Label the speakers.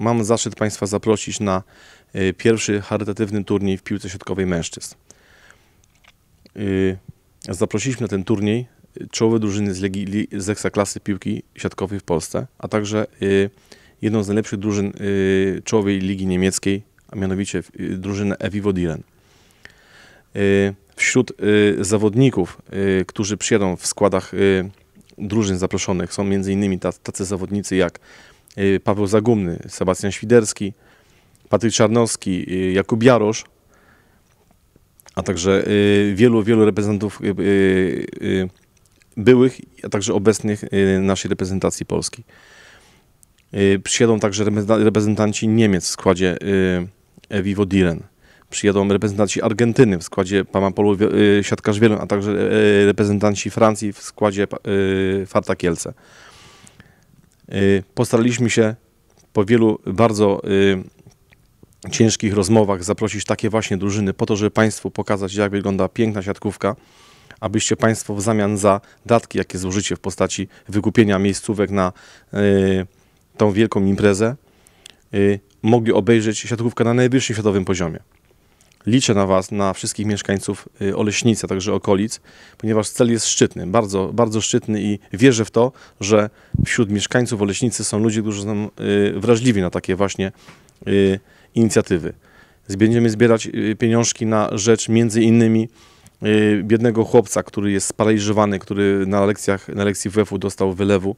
Speaker 1: mam zaszczyt Państwa zaprosić na y, pierwszy charytatywny turniej w piłce siatkowej mężczyzn. Y, Zaprosiliśmy na ten turniej y, czołowe drużyny z, legi, li- z ekstraklasy piłki siatkowej w Polsce, a także jedną z najlepszych drużyn czołowej ligi niemieckiej, a mianowicie drużynę Evivo Diren. Wśród zawodników, którzy przyjadą w składach drużyn zaproszonych są m.in. tac- tacy zawodnicy jak Paweł Zagumny, Sebastian Świderski, Patryk Czarnowski, y, Jakub Jarosz, a także y, wielu, wielu reprezentantów y, y, y, byłych, a także obecnych y, naszej reprezentacji Polski. Y, Przyjadą także reprezenta- reprezentanci Niemiec w składzie y, Vivo Diren. Przyjadą reprezentanci Argentyny w składzie pana Polu y, Siatkarz Wielon, a także y, reprezentanci Francji w składzie y, Farta Kielce. Y, Postaraliśmy się po wielu bardzo y, ciężkich rozmowach zaprosić takie właśnie drużyny po to, żeby Państwu pokazać, jak wygląda piękna siatkówka, abyście Państwo w zamian za datki, jakie złożycie w postaci wykupienia miejscówek na y, tą wielką imprezę, mogli obejrzeć siatkówkę na najwyższym światowym poziomie. Liczę na Was, na wszystkich mieszkańców y, Oleśnicy, a także okolic, ponieważ cel jest szczytny, bardzo, bardzo szczytny i wierzę w to, że wśród mieszkańców Oleśnicy są ludzie, którzy są y, wrażliwi na takie właśnie y, inicjatywy. Będziemy zbierać pieniążki na rzecz między innymi biednego chłopca, który jest sparaliżowany, który na lekcjach, na lekcji WF-u dostał wylewu.